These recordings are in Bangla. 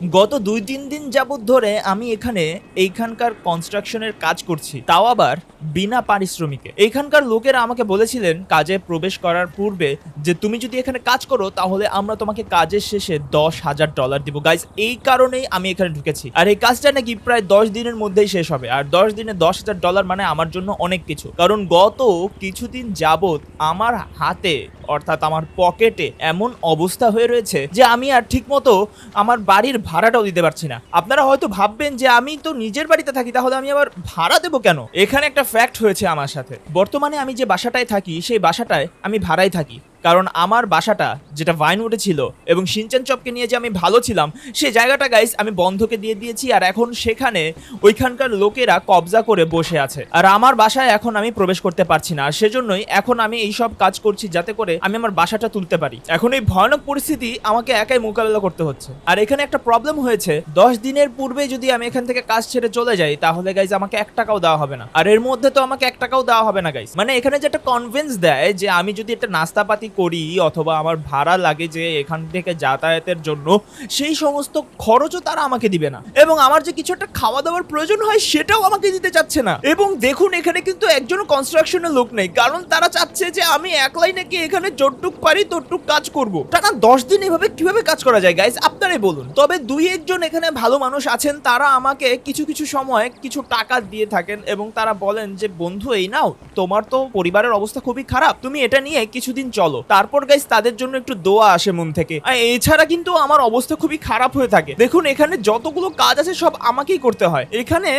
গত দুই তিন দিন যাবৎ ধরে আমি এখানে এইখানকার কনস্ট্রাকশনের কাজ করছি। তাও আবার বিনা পারিশ্রমিকে। এইখানকার লোকেরা আমাকে বলেছিলেন কাজে প্রবেশ করার পূর্বে যে তুমি যদি এখানে কাজ করো তাহলে আমরা তোমাকে কাজের শেষে দশ হাজার ডলার দিব। গাইজ এই কারণেই আমি এখানে ঢুকেছি। আর এই কাজটা নাকি প্রায় দশ দিনের মধ্যেই শেষ হবে। আর দশ দিনে দশ হাজার ডলার মানে আমার জন্য অনেক কিছু। কারণ গত কিছুদিন যাবত আমার হাতে অর্থাৎ আমার পকেটে এমন অবস্থা হয়ে রয়েছে যে আমি আর ঠিক মতো আমার বাড়ির ভাড়াটাও দিতে পারছি না। আপনারা হয়তো ভাববেন যে আমি তো নিজের বাড়িতে থাকি, তাহলে আমি আবার ভাড়া দেবো কেন? এখানে একটা ফ্যাক্ট হয়েছে আমার সাথে। বর্তমানে আমি যে বাসাটায় থাকি, সেই বাসাটায় আমি ভাড়ায় থাকি। কারণ আমার বাসাটা, যেটা ভাইনউডে ছিল এবং সিনচান চপকে নিয়ে যে আমি ভালো ছিলাম, সে জায়গাটা গাইস আমি বন্ধকে দিয়ে দিয়েছি আর এখন সেখানে ওইখানকার লোকেরা কবজা করে বসে আছে। আর আমার বাসায় এখন আমি প্রবেশ করতে পারছি না। আর সেজন্যই এখন আমি এই সব কাজ করছি যাতে করে আমি আমার বাসাটা তুলতে পারি। এখন এই ভয়ানক পরিস্থিতি আমাকে একাই মোকাবেলা করতে হচ্ছে। আর এখানে একটা প্রবলেম হয়েছে। দশ দিনের পূর্বে যদি আমি এখান থেকে কাজ ছেড়ে চলে যাই, তাহলে গাইজ আমাকে এক টাকাও দেওয়া হবে না। আর এর মধ্যে তো আমাকে এক টাকাও দেওয়া হবে না গাইজ মানে এখানে যে একটা কনভিন্স দেয় যে আমি যদি একটা নাস্তাপাতি করি অথবা আমার ভাড়া লাগে যে এখান থেকে যাতায়াতের জন্য, সেই সমস্ত খরচও তারা আমাকে দিবে না। এবং আমার যে কিছু একটা খাওয়া দাওয়ার প্রয়োজন হয়, সেটাও আমাকে দিতে চাচ্ছে না। এবং দেখুন, এখানে কিন্তু একজনও কনস্ট্রাকশনের লোক নেই। কারণ তারা চাচ্ছে যে আমি একলাই নাকি এখানে যতটুক পারি, ততটুক কাজ করব। টানা দশ দিন এভাবে কীভাবে কাজ করা যায় গাইজ আপনারাই বলুন। তবে দুই একজন এখানে ভালো মানুষ আছেন, তারা আমাকে কিছু কিছু সময় কিছু টাকা দিয়ে থাকেন এবং তারা বলেন যে, বন্ধু, এই নাও। তোমার তো পরিবারের অবস্থা খুবই খারাপ। তুমি এটা নিয়ে কিছুদিন চলো। তারপর গাইজ তাদের জন্য একটু দোয়া আসে মন থেকে। এছাড়া কিন্তু আমার অবস্থা খুবই খারাপ হয়ে থাকে। দেখুন, এখানে যতগুলো কাজ আছে সব আমাকেই করতে হয়। এখানে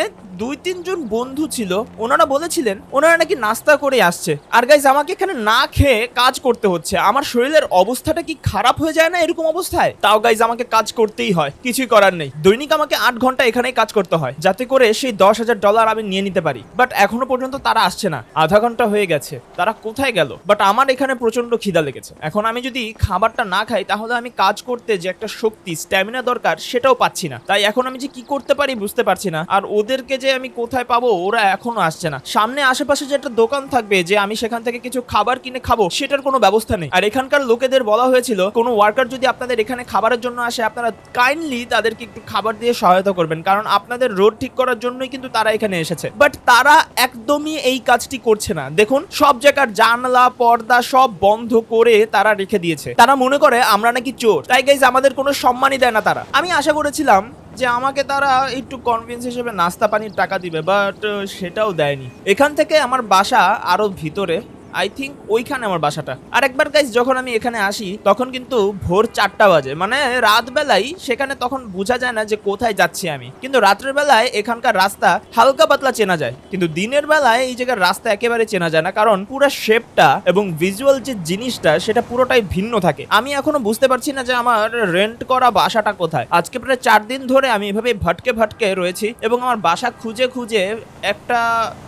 দুই তিনজন বন্ধু ছিল, ওনারা বলেছিলেন, ওনারা নাকি নাস্তা করে আসছে। আর গাইজ আমাকে এখানে না খেয়ে কাজ করতে হচ্ছে। আমার শরীরের অবস্থাটা কি খারাপ হয়ে যায় না এরকম অবস্থায়? তাও গাইজ আমাকে কাজ করতেই হয়। কিছুই করার নেই। দৈনিক আমাকে আট ঘণ্টা এখানেই কাজ করতে হয়, যাতে করে সেই দশ হাজার ডলার আমি নিয়ে নিতে পারি। বাট এখনও পর্যন্ত তারা আসছে না। আধা ঘণ্টা হয়ে গেছে। তারা কোথায় গেল? বাট আমার এখানে প্রচণ্ড খিদা। লেগেছে। এখন আমি যদি খাবারটা না খাই, তাহলে আমি কাজ করতে যে একটা শক্তি স্ট্যামিনা দরকার, সেটাও পাচ্ছি না। তাই এখন আমি যে কি করতে পারি বুঝতে পারছি না। আর ওদেরকে যে আমি কোথায় পাবো, ওরা এখনও আসছে না। সামনে আশেপাশে যে একটা দোকান থাকবে, যে আমি সেখান থেকে কিছু খাবার কিনে খাব, সেটার কোনো ব্যবস্থা নেই। আর এখানকার লোকেদের বলা হয়েছিল, কোনো ওয়ার্কার যদি আপনাদের এখানে খাবারের জন্য আসে, আপনারা কাইন্ডলি তাদেরকে একটু খাবার দিয়ে সহায়তা করবেন। কারণ আপনাদের রোড ঠিক করার জন্যই কিন্তু তারা এখানে এসেছে। বাট তারা একদমই এই কাজটি করছে না। দেখুন, সব জায়গার জানলা, পর্দা সব বন্ধ করে তারা রেখে দিয়েছে। তারা মনে করে, আমরা নাকি চোর। তাই গাইজ আমাদের কোনো সম্মানই দেয় না তারা। আমি আশা করেছিলাম যে আমাকে তারা একটু কনভিন্স হিসেবে নাস্তা পানির টাকা দিবে বাট সেটাও দেয়নি। এখান থেকে আমার বাসা আরও ভিতরে। আই থিঙ্ক ওইখানে আমার বাসাটা। আর একবার গাইজ যখন আমি এখানে আসি, তখন কিন্তু ভোর চারটা বাজে। মানে রাত বেলায় সেখানে তখন বোঝা যায় না যে কোথায় যাচ্ছি আমি। কিন্তু রাত্রের বেলায় এখানকার রাস্তা হালকা পাতলা চেনা যায়। কিন্তু দিনের বেলায় এই জায়গার রাস্তা একেবারে চেনা যায় না। কারণ পুরো শেপটা এবং ভিজুয়াল যে জিনিসটা, সেটা পুরোটাই ভিন্ন থাকে। আমি এখনও বুঝতে পারছি না যে আমার রেন্ট করা বাসাটা কোথায়। আজকে প্রায় চার দিন ধরে আমি এভাবে ভটকে ভটকে রয়েছি এবং আমার বাসা খুঁজে খুঁজে একটা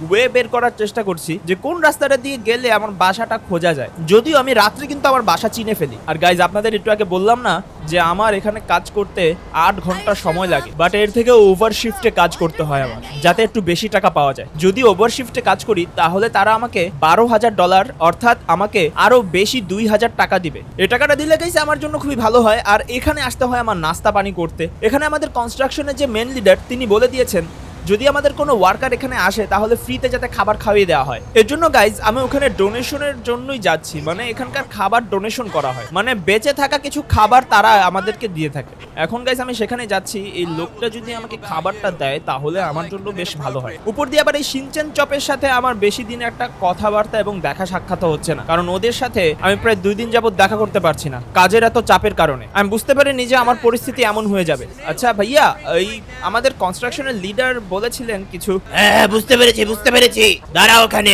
ওয়ে বের করার চেষ্টা করছি যে কোন রাস্তাটা দিয়ে গেলে আমার বাসাটা খোঁজা যায়। যদিও আমি রাত্রে কিন্তু আমার বাসা চিনে ফেলি। আর গাইজ আপনাদের একটু আগে বললাম না যে আমার এখানে কাজ করতে আট ঘণ্টা সময় লাগে বাট এর থেকে ওভার শিফটে কাজ করতে হয় আমার যাতে একটু বেশি টাকা পাওয়া যায়। যদি ওভার শিফটে কাজ করি তাহলে তারা আমাকে বারো হাজার ডলার অর্থাৎ আমাকে আরও বেশি দুই হাজার টাকা দিবে। এ টাকাটা দিলে গাইছে আমার জন্য খুবই ভালো হয়। আর এখানে আসতে হয় আমার নাস্তা পানি করতে। এখানে আমাদের কনস্ট্রাকশনের যে মেন লিডার তিনি বলে দিয়েছেন যদি আমাদের কোনো ওয়ার্কার এখানে আসে, তাহলে ফ্রিতে যাতে খাবার খাইয়ে দেওয়া হয়। এর জন্য গাইজ আমি ওখানে ডোনেশনের জন্যই যাচ্ছি। মানে এখানকার খাবার ডোনেশন করা হয়। মানে বেঁচে থাকা কিছু খাবার তারা আমাদেরকে দিয়ে থাকে। এখন গাইজ আমি সেখানে যাচ্ছি। এই লোকটা যদি আমাকে খাবারটা দেয়, তাহলে আমার জন্য বেশ ভালো হয়। উপর দিয়ে আবার এই সিনচেন চপের সাথে আমার বেশি দিন একটা কথাবার্তা এবং দেখা সাক্ষাৎ হচ্ছে না। কারণ ওদের সাথে আমি প্রায় দুই দিন যাবত দেখা করতে পারছি না। কাজের এত চাপের কারণে। আমি বুঝতে পারিনি যে আমার পরিস্থিতি এমন হয়ে যাবে। আচ্ছা ভাইয়া, এই আমাদের কনস্ট্রাকশনের লিডার বলেছিলেন কিছু? হ্যাঁ বুঝতে পেরেছি বুঝতে পেরেছি। দাঁড়া ওখানে।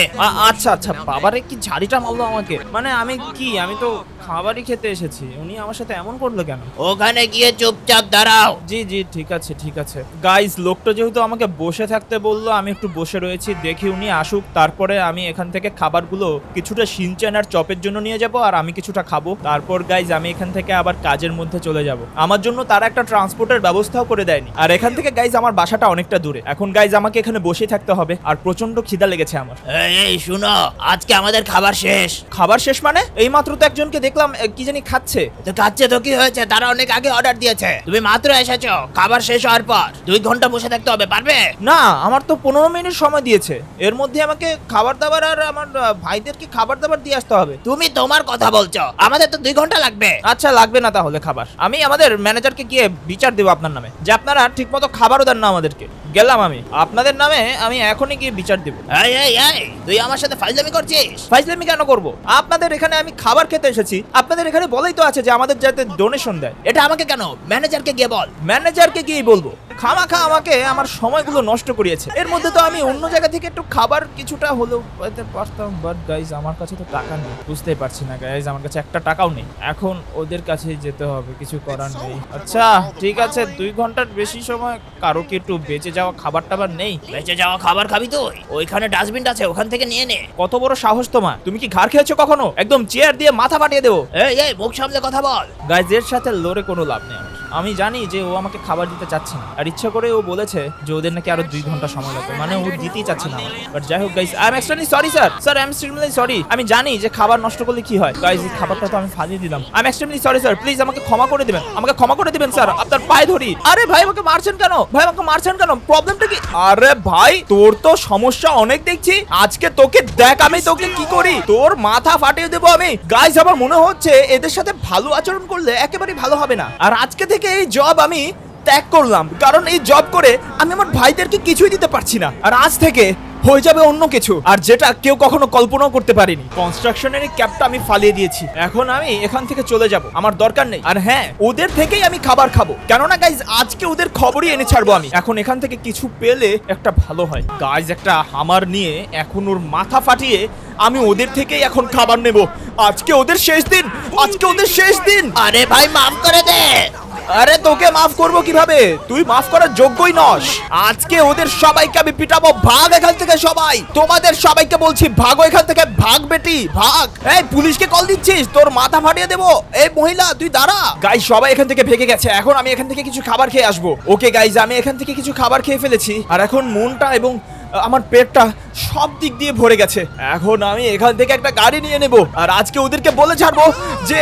আচ্ছা আচ্ছা বাবারে কি ঝাড়িটা মারলো আমাকে। মানে আমি কি? আমি তো খাবারই খেতে এসেছি। উনি আমার সাথে এমন করল কেন? ওখানে গিয়ে চুপচাপ দাঁড়াও। জি জি ঠিক আছে ঠিক আছে। গাইজ লোকটা যেহেতু আমাকে বসে থাকতে বলল আমি একটু বসে রয়েছি দেখি উনি আসুক তারপরে আমি এখান থেকে খাবারগুলো কিছুটা সিনচেন আর চপের জন্য নিয়ে যাব আর আমি কিছুটা খাব। তারপর গাইজ আমি এখান থেকে আবার কাজের মধ্যে চলে যাব। আমার জন্য তারা একটা ট্রান্সপোর্টের ব্যবস্থাও করে দেয়নি। আর এখান থেকে গাইজ আমার বাসাটা অনেকটা দূরে। এখন গাইজ আমাকে এখানে বসেই থাকতে হবে আর প্রচণ্ড খিদা লেগেছে আমার। এই, এই শুনো আজকে আমাদের খাবার শেষ। খাবার শেষ মানে? এই মাত্র তো একজনকে দেখলাম দেখলাম কি জানি খাচ্ছে। তো কাচ্ছে তো কি হয়েছে? তারা অনেক আগে অর্ডার দিয়েছে। তুমি মাত্র এসেছ। খাবার শেষ হওয়ার পর। দুই ঘণ্টা বসে থাকতে হবে পারবে? না আমার তো পনেরো মিনিট সময় দিয়েছে। এর মধ্যে আমাকে খাবার দাবার আর আমার ভাইদেরকে খাবার দাবার দিয়ে আসতে হবে। তুমি তোমার কথা বলছো। আমাদের তো দুই ঘণ্টা লাগবে। আচ্ছা লাগবে না তাহলে খাবার। আমি আমাদের ম্যানেজারকে গিয়ে বিচার দেবো আপনার নামে যে আপনারা ঠিকমতো খাবারও দেন না আমাদেরকে। গেলাম আমি। আপনাদের নামে আমি এখনই গিয়ে বিচার দেবো। এই এই এই তুই আমার সাথে ফাইজলামি করছিস? ফাইজলামি কেন করব? আপনাদের এখানে আমি খাবার খেতে এসেছি। আপনাদের এখানে বলেই তো আছে যে আমাদের যাতে ডোনেশন দেয়। এটা আমাকে কেন? ম্যানেজারকে গিয়ে বল। ম্যানেজারকে গিয়ে বলব। খামাখা আমাকে আমার সময়গুলো নষ্ট করিয়েছে। এর মধ্যে তো আমি অন্য জায়গা থেকে একটু খাবার কিছুটা হলেও পেতে পারতাম বাট গাইজ আমার কাছে তো টাকা নেই। বুঝতেই পারছি না গাইজ আমার কাছে একটা টাকাও নেই। এখন ওদের কাছে যেতে হবে কিছু করার নেই। আচ্ছা ঠিক আছে দুই ঘণ্টার বেশি সময় কারও কি একটু বেঁচে যাওয়া খাবার টাবার নেই? বেঁচে যাওয়া খাবার খাবি তুই। ওইখানে ডাস্টবিন আছে ওখান থেকে নিয়ে নে। কত বড় সাহস তোমার? তুমি কি ঘাড় খেয়েছো কখনো? একদম চেয়ার দিয়ে মাথা ফাটিয়ে দেবো। এই এই মুখ সামলে কথা বল। গাইজের সাথে লড়ে কোনো লাভ নেই আমি জানি যে ও আমাকে খাবার দিতে চাচ্ছে না। আর ইচ্ছা করে ও বলেছে যে ওদের নাকি আরও দুই ঘণ্টা সময় লাগবে। মানে ও দিতেই চাচ্ছে না। বাট যাই হোক guys I am extremely sorry sir sir I am extremely sorry আমি জানি যে খাবার নষ্ট করলে কি হয়। গাইজ এই খাবারটা তো আমি ফালিয়ে দিলাম। I am extremely sorry sir please আমাকে ক্ষমা করে দিবেন। আমাকে ক্ষমা করে দিবেন স্যার আপনার পায়ে ধরি। আরে ভাই, আমাকে মারছেন কেন? ভাই, আমাকে মারছেন কেন? প্রবলেমটা কি? আরে ভাই, তোর তো সমস্যা অনেক দেখছি। আজকে তোকে দেখ আমি তোকে কি করি। তোর মাথা ফাটিয়ে দেবো আমি। গাইজ আমার মনে হচ্ছে এদের সাথে ভালো আচরণ করলে একেবারেই ভালো হবে না। আর আজকে এই জব আমি ত্যাগ করলাম। কারণ এই জব করে আমি আমার ভাইদেরকে কিছুই দিতে পারছি না। আর আজ থেকে হয়ে যাবে অন্য কিছু। আর যেটা কেউ কখনো কল্পনাও করতে পারেনি। কনস্ট্রাকশনের এই ক্যাপটা আমি ফালিয়ে দিয়েছি। এখন আমি এখান থেকে চলে যাব। আমার দরকার নেই। আর হ্যাঁ ওদের থেকেই আমি খাবার খাব। কেননা গাইজ আজকে ওদের খবরই এনে ছাড়বো আমি। এখন এখান থেকে কিছু পেলে একটা ভালো হয়। গাইজ একটা হামার নিয়ে এখন ওর মাথা ফাটিয়ে আমি ওদের থেকেই এখন খাবার নেব। আজকে ওদের শেষ দিন। আজকে ওদের শেষ দিন। আরে ভাই, মাফ করে দে। আরে তোকে মাফ করব কীভাবে? তুই মাফ করার যোগ্যই নস। আজকে ওদের সবাইকে আমি পিটাবো ভাগ এখান থেকে সবাই। তোমাদের সবাইকে বলছি, ভাগো এখান থেকে, ভাগ বেটি, ভাগ। এই, পুলিশকে কল দিচ্ছিস? তোর মাথা ফাটিয়ে দেবো। এই, মহিলা, তুই দাঁড়া। গাইজ সবাই এখান থেকে ভেগে গেছে। এখন আমি এখান থেকে কিছু খাবার খেয়ে আসব। ওকে গাইজ আমি এখান থেকে কিছু খাবার খেয়ে ফেলেছি। আর এখন মনটা এবং আমার পেটটা সব দিক দিয়ে ভরে গেছে। এখন আমি এখান থেকে একটা গাড়ি নিয়ে নেব। আর আজকে ওদেরকে বলে ছাড়বো যে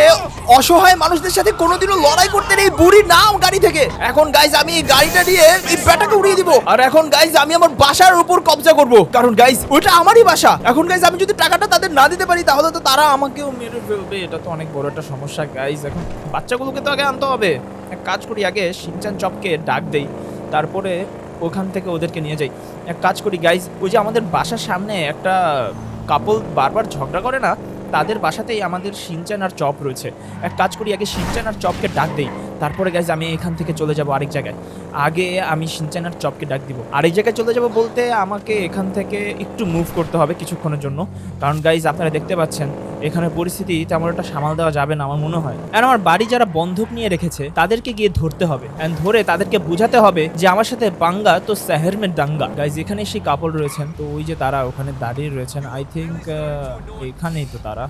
অসহায় মানুষদের সাথে কোনোদিনও লড়াই করতে নেই, বুড়ি নাম গাড়ি থেকে। এখন গাইজ আমি এই গাড়িটা নিয়ে এই ব্যাটাকে উড়িয়ে দিব। আর এখন গাইজ আমি আমার বাসার উপর কবজা করব। কারণ গাইজ ওটা আমারই বাসা। এখন গাইজ আমি যদি টাকাটা তাদের না দিতে পারি, তাহলে তো তারা আমাকেও মেরে ফেলবে। এটা তো অনেক বড় একটা সমস্যা গাইজ এখন বাচ্চাগুলোকে তো আগে আনতে হবে। এক কাজ করি, আগে সিনচান চপকে ডাক দেই। তারপরে ওখান থেকে ওদেরকে নিয়ে যাই। এক কাজ করি গাইজ ওই যে আমাদের বাসার সামনে একটা কাপল বারবার ঝগড়া করে না, তাদের বাসাতেই আমাদের সিনচান আর চপ রয়েছে। এক কাজ করি, আগে সিনচান আর চপকে ডাক দেই। তারপরে গাইজ আমি এখান থেকে চলে যাব আরেক জায়গায়। আগে আমি সিনচান আর চপকে ডাক দিব। আরেক জায়গায় চলে যাব বলতে আমাকে এখান থেকে একটু মুভ করতে হবে কিছুক্ষণের জন্য। কারণ গাইজ আপনারা দেখতে পাচ্ছেন এখানে পরিস্থিতি তেমন একটা সামাল দেওয়া যাবে না আমার মনে হয়। আর আমার বাড়ি যারা বন্ধক নিয়ে রেখেছে, তাদেরকে গিয়ে ধরতে হবে। অ্যান্ড ধরে তাদেরকে বোঝাতে হবে যে আমার সাথে বাঙ্গা, তো মে দাঙ্গা। গাইজ এখানে সেই কাপড় রয়েছেন, তো ওই যে তারা ওখানে দাঁড়িয়ে রয়েছেন। আই থিঙ্ক এখানেই তো তারা।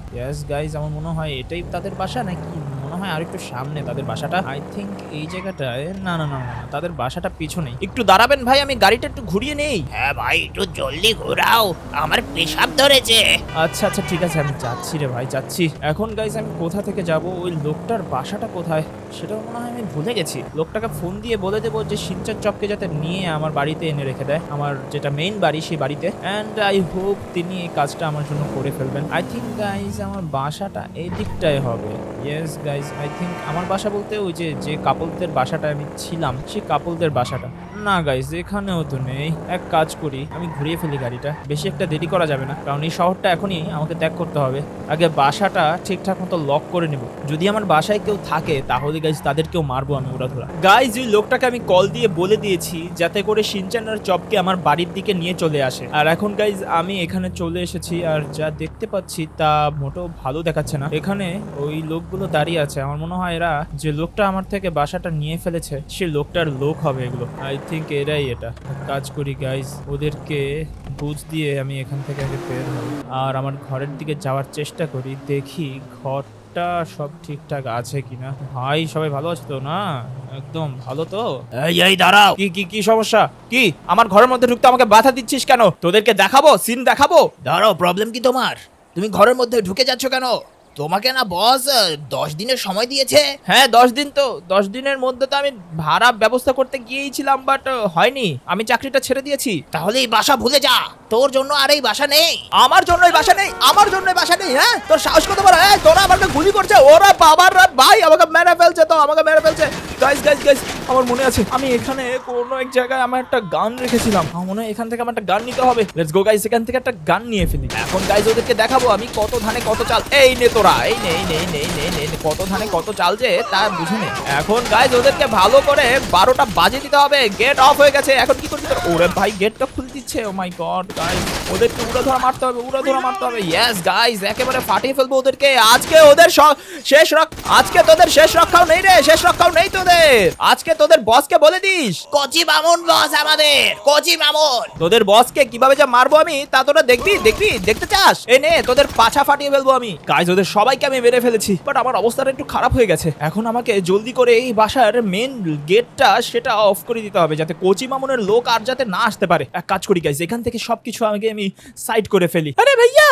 গাইজ আমার মনে হয় এটাই তাদের বাসা নাকি হয় আর একটু সামনে তাদের বাসাটা। আই থিঙ্ক এই জায়গাটায় না না না না তাদের বাসাটা পিছনেই। একটু দাঁড়াবেন ভাই আমি গাড়িটা একটু ঘুরিয়ে নেই। হ্যাঁ ভাই একটু জলদি ঘোরাও। আমার পেশাব ধরেছে। আচ্ছা আচ্ছা ঠিক আছে আমি যাচ্ছি রে ভাই যাচ্ছি। এখন গাইজ আমি কোথা থেকে যাব? ওই লোকটার বাসাটা কোথায়? সেটাও মনে হয় আমি ভুলে গেছি। লোকটাকে ফোন দিয়ে বলে দেবো যে সিনচার চককে যাতে নিয়ে আমার বাড়িতে এনে রেখে দেয়। আমার যেটা মেইন বাড়ি সেই বাড়িতে। অ্যান্ড আই হোপ তিনি এই কাজটা আমার জন্য করে ফেলবেন। আই থিঙ্ক গাইজ আমার বাসাটা এই দিকটাই হবে। ইয়েস গাইজ আই থিঙ্ক আমার বাসা বলতে ওই যে যে কাপলদের বাসাটা আমি ছিলাম, সেই কাপলদের বাসাটা। না গাইজ এখানেও তো নেই। এক কাজ করি, আমি ঘুরিয়ে ফেলি গাড়িটা। বেশি একটা দেরি করা যাবে না, কারণ এই শহরটা এখনই আমাকে ত্যাগ করতে হবে। আগে বাসাটা ঠিকঠাক মতো লক করে নেব। যদি আমার বাসায় কেউ থাকে, তাহলে গাইজ তাদেরকেও মারবো আমি ওরা ধরা গাইজ ওই লোকটাকে আমি কল দিয়ে বলে দিয়েছি, যাতে করে সিনচানার চপকে আমার বাড়ির দিকে নিয়ে চলে আসে। আর এখন গাইজ আমি এখানে চলে এসেছি, আর যা দেখতে পাচ্ছি, তা মোটো ভালো দেখাচ্ছে না। এখানে ওই লোকগুলো দাঁড়িয়ে আছে। আমার মনে হয় এরা যে লোকটা আমার থেকে বাসাটা নিয়ে ফেলেছে, সে লোকটার লোক হবে এগুলো। আই থিঙ্ক এরাই এটা। কাজ করি গাইজ ওদেরকে বুঝ দিয়ে আমি এখান থেকে আগে বের হই। আর আমার ঘরের দিকে যাওয়ার চেষ্টা করি। দেখি ঘরটা সব ঠিকঠাক আছে কিনা। ভাই, সবাই ভালো আছে তো, না? একদম ভালো তো? এই এই, দাঁড়াও। কি কি কি সমস্যা? কি, আমার ঘরের মধ্যে ঢুকতে আমাকে বাধা দিচ্ছিস কেন? তোদেরকে দেখাবো? সিন দেখাবো? দাঁড়াও প্রবলেম কি তোমার? তুমি ঘরের মধ্যে ঢুকে যাচ্ছ কেন? তোমাকে না বস দশ দিনের সময় দিয়েছে? হ্যাঁ দশ দিন তো। দশ দিনের মধ্যে তো আমি ভাড়া ব্যবস্থা করতে গিয়েছিলাম বাট হয়নি। আমি চাকরিটা ছেড়ে দিয়েছি। তাহলে এই বাসা ভুলে যা। তোর জন্য আর এই বাসা নেই। আমার জন্য এই বাসা নেই আমার জন্যই বাসা নেই হ্যাঁ? তোর সাহস কত বড় এই তোরা আমাকে গুলি করছে ওরা বাবার রাত ভাই আমাকে মেরে ফেলছে তো আমাকে মেরে ফেলছে। গাইস গাইস গাইস আমার মনে আছে আমি এখানে কোনো এক জায়গায় আমার একটা গান রেখেছিলাম। আমার মনে হয় এখান থেকে আমার একটা গান নিতে হবে। লেটস গো গাইস এখান থেকে একটা গান নিয়ে ফেলি। এখন গাইস ওদেরকে দেখাবো আমি কত ধানে কত চাল। এই নে তোরা এই নে এই নে নে নে, নে, কত ধানে কত চাল যে তা বুঝে নে। এখন গাইস ওদেরকে ভালো করে বারোটা বাজে দিতে হবে। গেট অফ হয়ে গেছে এখন কি করবি তোর? ওরে ভাই গেটটা খুলে দিচ্ছে ও মাই গড গাইস ওদেরকে উড়া ধরা মারতে হবে উড়া ধরা মারতে হবে। ইয়েস গাইস একেবারে ফাটিয়ে ফেলব ওদেরকে। আজকে ওদের শেষ রক আজকে তোদের শেষ রক্ষাও নেই রে শেষ রক্ষাও নেই তোদের। আজকে তোদের বসকে বলে দিস। কচি মামুন বস আমাদের কচি মামুন। তোদের বসকে কীভাবে যা মারবো আমি তা তোরা দেখবি দেখবি দেখতে চাস? এই নে তোদের পাছা ফাটিয়ে ফেলব আমি। গাইজ ওদের সবাইকে আমি মেরে ফেলেছি বাট আমার অবস্থাটা একটু খারাপ হয়ে গেছে। এখন আমাকে জলদি করে এই বাসার মেন গেটটা সেটা অফ করে দিতে হবে যাতে কোচি মামুনের লোক আর যাতে না আসতে পারে। এক কাজ করি গাইজ এখান থেকে সবকিছু আমাকে আমি সাইড করে ফেলি। আরে ভাইয়া!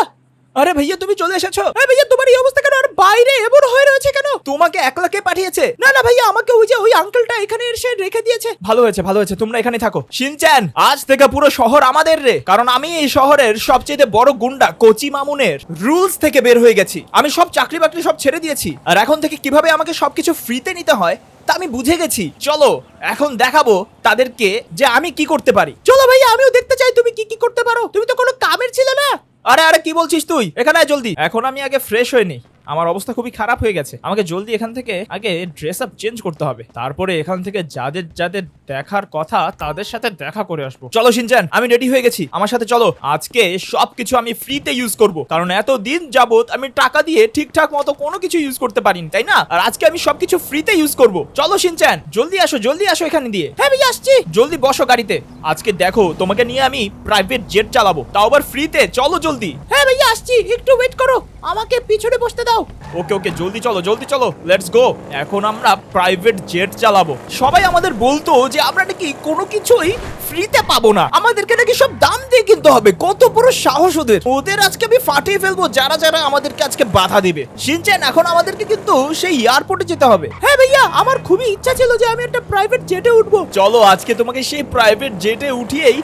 আরে ভাইয়া, তুমি চলে এসেছ? আরে ভাইয়া, তোমার এই অবস্থা কেন? আর বাইরে এমন হয়ে রয়েছে কেন? তোমাকে একলা কে পাঠিয়েছে। না না ভাইয়া, আমাকে ওই যে ওই আঙ্কেলটা এখানে এসে রেখে দিয়েছে। ভালো হয়েছে ভালো হয়েছে, তোমরা এখানে থাকো। শিনচ্যান, আজ থেকে পুরো শহর আমাদের রে। কারণ আমি এই শহরের সবচেয়ে বড় গুন্ডা, কোচি মামুনের রুলস থেকে বের হয়ে গেছি। আমি সব চাকরি বাকরি সব ছেড়ে দিয়েছি। আর এখন থেকে কীভাবে আমাকে সবকিছু ফ্রিতে নিতে হয়? তা আমি বুঝে গেছি। চলো, এখন দেখাবো তাদেরকে যে আমি কি করতে পারি। চলো ভাইয়া, আমিও দেখতে চাই তুমি কি কি করতে পারো। তুমি তো কোনো কামের ছিলে না। আরে আরে, কি বলছিস তুই? এখানে জলদি। এখন আমি আগে ফ্রেশ হয়ে নিই। আমার অবস্থা খুবই খারাপ হয়ে গেছে। আমাকে জলদি এখান থেকে আগে ড্রেস আপ চেঞ্জ করতে হবে। তারপরে এখান থেকে যাদের যাদের দেখার কথা তাদের সাথে দেখা করে আসব। চলো সিনচান আমি রেডি হয়ে গেছি। আমার সাথে চলো। আজকে সবকিছু আমি ফ্রিতে ইউজ করব। কারণ এত দিন যাবত আমি টাকা দিয়ে ঠিকঠাক মতো কোনো কিছু ইউজ করতে পারিনি, তাই না? আর আজকে আমি সবকিছু ফ্রিতে ইউজ করব। চলো সিনচান জলদি আসো জলদি আসো এখানে দিয়ে। হ্যাঁ ভাই আসছি। জলদি বসো গাড়িতে। আজকে দেখো, তোমাকে নিয়ে আমি প্রাইভেট জেট চালাবো। তাও আবার ফ্রিতে চলো জলদি। হ্যাঁ ভাইয়া, আসছি। একটু ওয়েট করো। আমাকে পিছনে বসতে দাও। ওকে ওকে জলদি চলো জলদি চলো লেটস গো এখন আমরা প্রাইভেট জেট চালাবো। সবাই আমাদের বলতো যে আমরা নাকি কোনো কিছুই ফ্রিতে পাবো না। আমাদেরকে নাকি সব দাম দিয়ে কিনতে হবে। কত বড় সাহস ওদের। ওদের আজকে আমি ফাটিয়ে ফেলব যারা যারা আমাদেরকে আজকে বাধা দিবে। শিনচেন এখন আমাদেরকে কিন্তু সেই এয়ারপোর্টে যেতে হবে। হ্যাঁ ভাইয়া আমার খুবই ইচ্ছা ছিল যে আমি একটা প্রাইভেট জেটে উঠবো। চলো আজকে তোমাকে সেই প্রাইভেট জেটে উঠিয়েই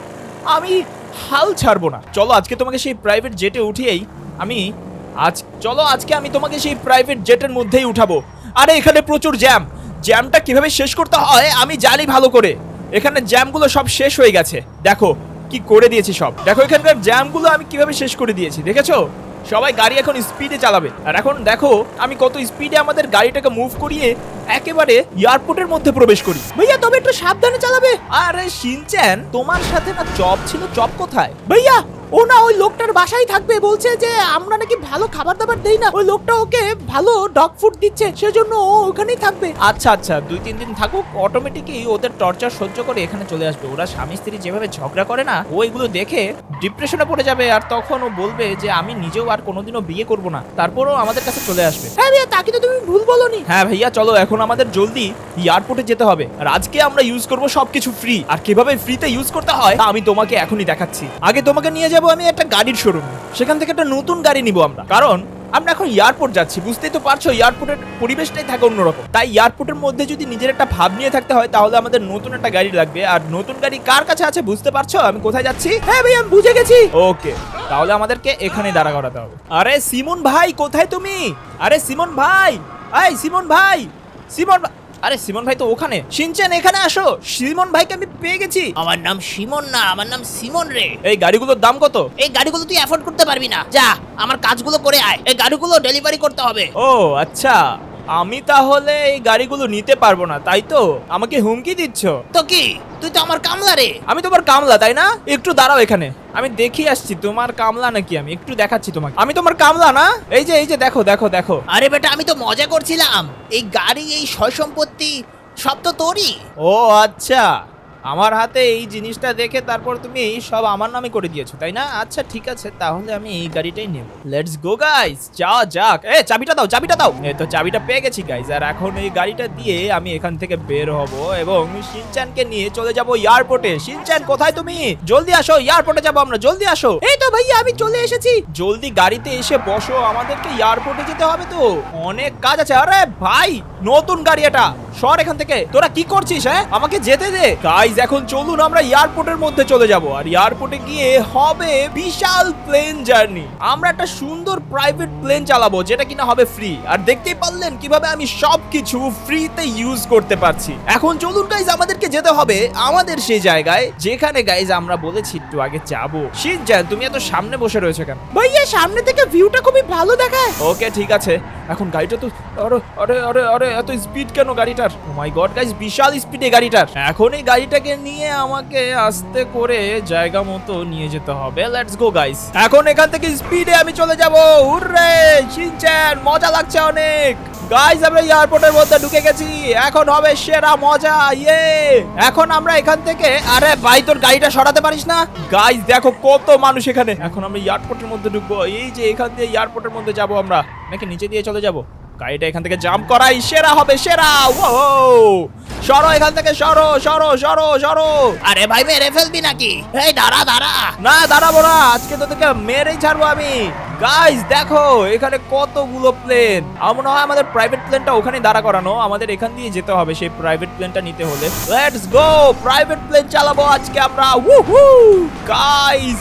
আমি হাল ছাড়বো না। চলো আজকে তোমাকে সেই প্রাইভেট জেটে উঠিয়েই আমি আজ চলো আজকে আমি তোমাকে সেই প্রাইভেট জেটের মধ্যেই উঠাবো। আরে এখানে প্রচুর জ্যাম জ্যামটা কীভাবে শেষ করতে হয় আমি জানি ভালো করে। এখানে জ্যামগুলো সব শেষ হয়ে গেছে। দেখো কি করে দিয়েছি সব। দেখো এখানকার জ্যামগুলো আমি কীভাবে শেষ করে দিয়েছি দেখেছ? সবাই গাড়ি এখন স্পিডে চালাবে। আর এখন দেখো আমি কত স্পিডে আমাদের গাড়িটাকে মুভ করিয়ে একেবারে এয়ারপোর্টের মধ্যে প্রবেশ করি। ভাইয়া তবে একটু সাবধানে চালাবে। আরে শিনচ্যান তোমার সাথে না জব ছিল? জব কোথায়? ভাইয়া ও না ওই লোকটার বাসায় থাকবে বলছে যে আমরা নাকি ভালো খাবার দাবার দেই না। ওই লোকটা ওকে ভালো ডগ ফুড দিচ্ছে সেজন্য ও ওখানেই থাকবে। আচ্ছা আচ্ছা দুই তিন দিন থাকুক অটোমেটিকই ওদের টর্চার সহ্য করে এখানে চলে আসবে। ওরা স্বামী স্ত্রী যেভাবে ঝগড়া করে না ও এগুলো দেখে ডিপ্রেশনে পড়ে যাবে আর তখন ও বলবে যে আমি নিজেও আর কোনোদিনও বিয়ে করব না। তারপরও আমাদের কাছে চলে আসবে। হ্যাঁ ভাইয়া তাকে তো তুমি ভুল বলনি। হ্যাঁ ভাইয়া চলো এখন আমাদের জলদি এয়ারপোর্টে যেতে হবে। আর আজকে আমরা ইউজ করব সবকিছু ফ্রি আর কীভাবে ফ্রিতে ইউজ করতে হয় তা আমি তোমাকে এখনই দেখাচ্ছি। আগে তোমাকে নিয়ে যাব আমি একটা গাড়ির শোরুম সেখান থেকে একটা নতুন গাড়ি নিব আমরা। কারণ আমরা এখন এয়ারপোর্ট যাচ্ছি, বুঝতেই তো পারছ এয়ারপোর্টের পরিবেশটাই থাকে অন্যরকম। তাই এয়ারপোর্টের মধ্যে যদি নিজের একটা ভাব নিয়ে থাকতে হয়, তাহলে আমাদের নতুন একটা গাড়ি লাগবে। আর নতুন গাড়ি কার কাছে আছে বুঝতে পারছ? আমি কোথায় যাচ্ছি? হ্যাঁ ভাই, আমি বুঝে গেছি। ওকে, তাহলে আমাদেরকে এখানে দাঁড়া করাতে হবে। আরে, সিমন ভাই, কোথায় তুমি? আরে, সিমন ভাই! এই, সিমন ভাই! সিমন ভা- আরে সিমন ভাই তো ওখানে। সিনচেন এখানে আসো। সিমন ভাইকে আমি পেয়ে গেছি। আমার নাম সিমন না আমার নাম সিমন রে। এই গাড়িগুলোর দাম কত? এই গাড়িগুলো তুই অ্যাফোর্ড করতে পারবি না। যা আমার কাজগুলো করে আয়। এই গাড়িগুলো ডেলিভারি করতে হবে। ও আচ্ছা। আমি তাহলে এই গাড়িগুলো নিতে পারব না তাই তো? আমাকে হুমকি দিচ্ছ? তো কি? তুই তো আমার কামলা রে। আমি তোমার কামলা তাই না? একটু দাঁড়াও এখানে। আমি দেখি আসছি তোমার কামলা নাকি আমি? একটু দেখাচ্ছি তোমাকে। আমি তোমার কামলা না? এই যে এই যে দেখো দেখো দেখো। আরে বেটা আমি তো মজা করছিলাম। এই গাড়ি এই সয় সম্পত্তি সব তো তোরই। ও আচ্ছা। আমার হাতে এই জিনিসটা দেখে তারপর তুমি সব আমার নামে করে দিয়েছ, তাই না? আচ্ছা ঠিক আছে, তাহলে আমি এই গাড়িটাই নেব। লেটস গো গাইস যা যাক! এ, চাবিটা দাও চাবিটা দাও! এই তো চাবিটা পেয়ে গেছি গাইস আর এখন এই গাড়িটা দিয়ে আমি এখান থেকে বের হব এবং শিনচানকে নিয়ে চলে যাব এয়ারপোর্টে। শিনচান কোথায় তুমি? জলদি আসো, এয়ারপোর্টে যাব আমরা, জলদি আসো! এই তো ভাইয়া, আমি চলে এসেছি! জলদি গাড়িতে এসে বসো, আমাদেরকে এয়ারপোর্টে যেতে হবে তো। অনেক কাজ আছে, আরে ভাই! নতুন গাড়ি এটা! সর এখান থেকে! তোরা কি করছিস হ্যাঁ? আমাকে যেতে দে! গাইজ এখন চলুন আমরা এয়ারপোর্টের মধ্যে চলে যাব। আর এয়ারপোর্টে গিয়ে হবে বিশাল প্লেন জার্নি আমরা একটা সুন্দর প্রাইভেট প্লেন চালাবো যেটা কিনা হবে ফ্রি আর দেখতেই পারলেন কীভাবে আমি সবকিছু ফ্রিতে ইউজ করতে পারছি। এখন চলুন গাইজ আমাদেরকে যেতে হবে আমাদের সেই জায়গায় যেখানে গাইজ আমরা বলেছি একটু আগে যাব। শিনজান তুমি এত সামনে বসে রয়েছে কেন? ভাইয়া সামনে থেকে ভিউটা খুবই ভালো দেখায়। ওকে ঠিক আছে। এখন গাড়িটা তো আরে আরে আরে আরে এত স্পিড কেন গাড়িটার? ও মাই গড গাইজ বিশাল স্পিডে গাড়িটার। এখন এই গাড়িটাকে নিয়ে আমাকে আস্তে করে জায়গা মতো নিয়ে যেতে হবে। লেটস গো গাইস এখন এখান থেকে স্পিডে আমি চলে যাব। উররে শিনচ্যান, মজা লাগছে অনেক। গাইস আমরা এয়ারপোর্টের মধ্যে ঢুকে গেছি। এখন হবে সেরা মজা ইয়ে! এখন আমরা এখান থেকে, আরে ভাই, তোর গাড়িটা সরাতে পারিস না? গাইস দেখো কত মানুষ এখানে। এখন আমরা এয়ারপোর্টের মধ্যে ঢুকবো। এই যে এখান দিয়ে এয়ারপোর্টের মধ্যে যাব আমরা। নাকি নিচে দিয়ে চলে যাব? গাড়িটা এখান থেকে জাম্প করাই, সেরা হবে, সেরা! ও সরো এখান থেকে সরো সরো সরো সরো। আরে ভাই মেরে ফেলবি নাকি? এই দাঁড়া দাঁড়া। না দাঁড়াবো না আজকে তো তোকে মেরেই ছাড়বো আমি। গাইস দেখো এখানে কতগুলো প্লেন আমার মনে হয় আমাদের প্রাইভেট প্লেনটা ওখানে দাঁড়া করানো। আমাদের এখান দিয়ে যেতে হবে সেই প্রাইভেট প্লেনটা নিতে হলে। লেটস গো প্রাইভেট প্লেন চালাবো আজকে আমরা। উহু গাইস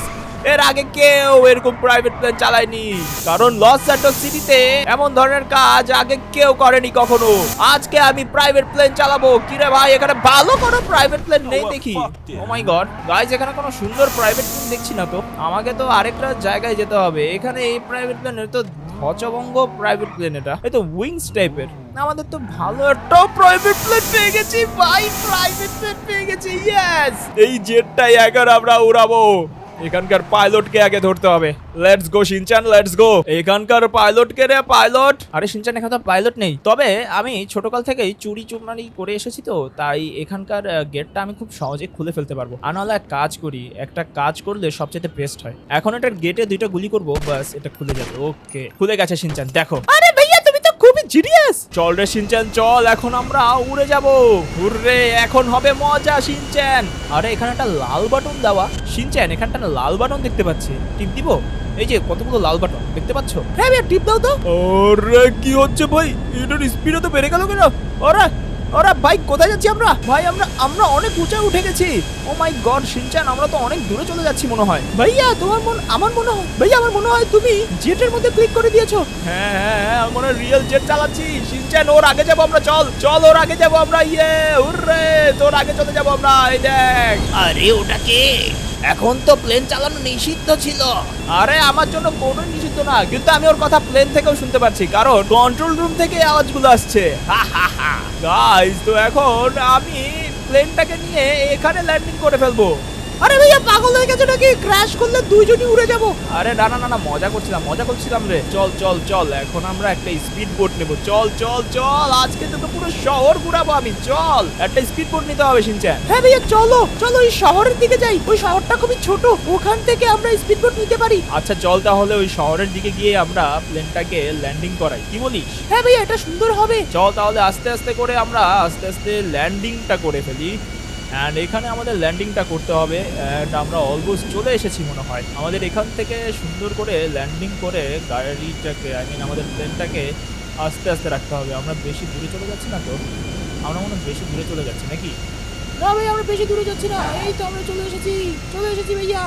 এর আগে কেউ এরকম প্রাইভেট প্লেন চালায়নি। কারণ লস স্যান্টোস সিটিতে এমন ধরনের কাজ আগে কেউ করেনি কখনো। আজকে আমি প্রাইভেট প্লেন চালাবো। কিরে ভাই এখানে ভালো কোনো প্রাইভেট প্লেন নেই দেখি। ও মাই গড গাইস এখানে কোনো সুন্দর প্রাইভেট প্লেন দেখছি না তো। আমাকে তো আরেকটা জায়গায় যেতে হবে। এখানে এই প্রাইভেট প্লেন তো হচবঙ্গ প্রাইভেট প্লেন এটা। এই তো উইংস টাইপের আমাদের তো ভালো একটা প্রাইভেট প্লেন পেয়ে গেছি। ভাই প্রাইভেট প্লেন পেয়ে গেছি। ইয়েস এই জেটটাই এখন আমরা উড়াবো। এখানকার পাইলটকে আগে ধরতে হবে। Let's go Shinchan let's go এখানকার পাইলটকে রে পাইলট। আরে শিনচান এখানে তো পাইলট নেই। তবে আমি ছোটকাল থেকেই চুরি চুমনারি করে এসেছি তো তাই এখানকার গেটটা আমি খুব সহজে খুলে ফেলতে পারব। আর নাহলে এক কাজ করি একটা কাজ করলে সবচেয়ে বেস্ট হয়। এখন এটার গেটে দুইটা গুলি করব বাস এটা খুলে যাবে। ওকে খুলে গেছে শিনচান দেখো। আরে ভাইয়া তুমি তো খুবই জিনিয়াস চল রে শিনচান চল এখন আমরা উড়ে যাব। হুররে এখন হবে মজা শিনচান আরে এখানে একটা লাল বাটন দেওয়া। শিনচান এখানটা না লাল বাটন দেখতে পাচ্ছি। টিপ দিব? এই যে কতগুলো লাল বাটন দেখতে পাচ্ছ? হ্যাঁ ভাইয়া টিপ দাও তো। আরে কি হচ্ছে ভাই? এটার স্পিড তো বেড়ে গেল কেন? আরে আরে ভাই কোথায় যাচ্ছি আমরা? ভাই আমরা আমরা অনেক উঁচায় উঠে গেছি। ও মাই গড শিনচান আমরা তো অনেক দূরে চলে যাচ্ছি মনে হয়। ভাইয়া তোমার মন আমার মনে হয় ভাইয়া আমার মনে হয় তুমি জেটের মধ্যে ক্লিক করে দিয়েছ। হ্যাঁ হ্যাঁ হ্যাঁ আমি মনে রিয়েল জেট চালাচ্ছি। শিনচান ওর আগে যাব আমরা চল চল ওর আগে যাব আমরা ইয়ে উর্রে তোর আগে চলে যাব আমরা এই দেখ। আরে ওটা কে? এখন তো প্লেন চালানো নিষিদ্ধ ছিল। আরে, আমার জন্য কোনো নিষিদ্ধ না, কিন্তু আমি ওর কথা প্লেন থেকেও শুনতে পাচ্ছি, কারণ কন্ট্রোল রুম থেকে আওয়াজ আওয়াজগুলো আসছে। গাইস তো এখন আমি প্লেনটাকে নিয়ে এখানে ল্যান্ডিং করে ফেলব। আরে ভাইয়া পাগল হয়ে গেছে নাকি? ক্র্যাশ করলে দুইজনই উড়ে যাব। আরে না না না না মজা করছিলাম মজা করছিলাম রে। চল চল চল এখন আমরা একটা স্পিড বোট নেব। চল চল চল আজকে তো পুরো শহর ঘুরাবো আমি চল। একটা স্পিড বোট নিতে হবে সিনচ্যান। হ্যাঁ ভাইয়া চলো চলো ওই শহরের দিকে যাই। ওই শহরটা খুবই ছোট ওখান থেকে আমরা স্পিড বোট নিতে পারি। আচ্ছা চল তাহলে ওই শহরের দিকে গিয়ে আমরা প্লেনটাকে ল্যান্ডিং করাই কি বলিস? হ্যাঁ ভাইয়া এটা সুন্দর হবে। চল তাহলে আস্তে আস্তে করে আমরা আস্তে আস্তে ল্যান্ডিংটা করে ফেলি। অ্যান্ড এখানে আমাদের ল্যান্ডিংটা করতে হবে অ্যান্ড আমরা অলমোস্ট চলে এসেছি মনে হয়। আমাদের এখান থেকে সুন্দর করে ল্যান্ডিং করে গাড়িটাকে আই মিন আমাদের প্লেনটাকে আস্তে আস্তে রাখতে হবে। আমরা বেশি দূরে চলে যাচ্ছি না তো? আমরা মনে হয় বেশি দূরে চলে যাচ্ছি নাকি? না ভাই আমরা বেশি দূরে যাচ্ছি না। এই তো আমরা চলে এসেছি চলে এসেছি ভাইয়া।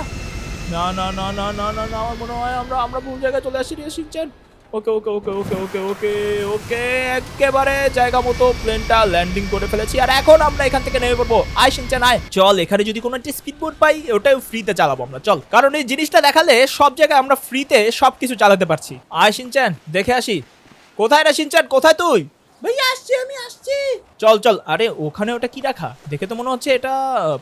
না না না না না না না আমার মনে হয় আমরা আমরা ভুল জায়গায় চলে আসছি রে শিখছেন ওকে ওকে ওকে ওকে ওকে ওকে ওকে একেবারে জায়গা মতো প্লেনটা ল্যান্ডিং করে ফেলেছি। আর এখন আমরা এখান থেকে নেমে পড়ব আয় শিনচান আয় চল এখানে যদি কোনো একটা স্পিড বোট পাই ওটাও ফ্রিতে চালাবো আমরা। চল কারণ এই জিনিসটা দেখালে সব জায়গায় আমরা ফ্রিতে সব কিছু চালাতে পারছি। আয় শিনচান দেখে আসি। কোথায় রে শিনচান কোথায় তুই? ভাইয়া আসছি আমি আসছি। চল চল আরে ওখানে ওটা কি রাখা? দেখে তো মনে হচ্ছে এটা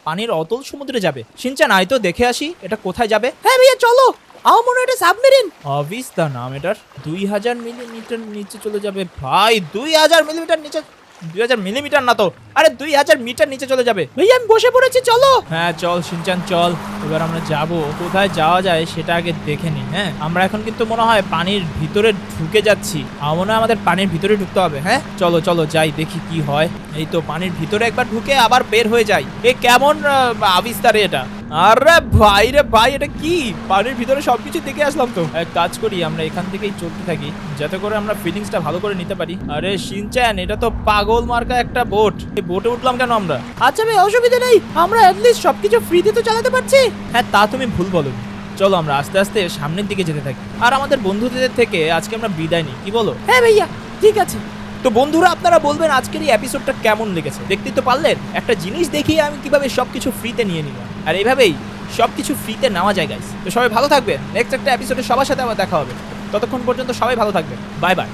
পানির অতল সমুদ্রে যাবে। সিনচান আয় তো দেখে আসি এটা কোথায় যাবে? হ্যাঁ ভাইয়া চলো। আমার মনে হয় এটা সাবমেরিন। অবিস দা নাম এটার। দুই হাজার মিলিমিটার নিচে চলে যাবে ভাই দুই হাজার মিলিমিটার নিচে দুই হাজার মিলিমিটার না তো। আরে দুই হাজার মিটার নিচে চলে যাবে। ভাইয়া আমি বসে পড়েছি চলো। হ্যাঁ চল সিনচান চল। এবার আমরা যাব। কোথায় যাওয়া যায় সেটা আগে দেখে নিই হ্যাঁ? আমরা এখন কিন্তু মনে হয় পানির ভিতরে ঢুকে যাচ্ছি। আমার মনে হয় আমাদের পানির ভিতরে ঢুকতে হবে হ্যাঁ? চলো চলো যাই দেখি কি হয়। এই তো পানির ভিতরে একবার ঢুকে আবার বের হয়ে যাই। এ কেমন আবিষ্কার এটা? আরে ভাই রে ভাই এটা কি? পানির ভিতরে সবকিছু দেখে আসলাম তো। এক কাজ করি আমরা এখান থেকেই চলতে থাকি। যাতে করে আমরা ফিলিংসটা ভালো করে নিতে পারি। আরে সিনচ্যান এটা তো পাগল মার্কা একটা বোট। এই বোটে উঠলাম কেন আমরা? আচ্ছা ভাই অসুবিধা নেই। আমরা অ্যাটলিস্ট সবকিছু ফ্রিতে তো চালাতে পারছি। হ্যাঁ তা তুমি ভুল বলো। চলো আমরা আস্তে আস্তে সামনের দিকে যেতে থাকি। আর আমাদের বন্ধুদের থেকে আজকে আমরা বিদায় নিই কি বলো? হ্যাঁ ভাইয়া ঠিক আছে। তো বন্ধুরা আপনারা বলবেন আজকের এই এপিসোডটা কেমন লেগেছে? দেখতেই তো পারলেন একটা জিনিস দেখিয়ে আমি কীভাবে সবকিছু ফ্রিতে নিয়ে নিলাম। আর এইভাবেই সব কিছু ফ্রিতে নেওয়া যায় গাইস তো সবাই ভালো থাকবে নেক্সট একটা এপিসোডে সবার সাথে আবার দেখা হবে। ততক্ষণ পর্যন্ত সবাই ভালো থাকবে বাই বাই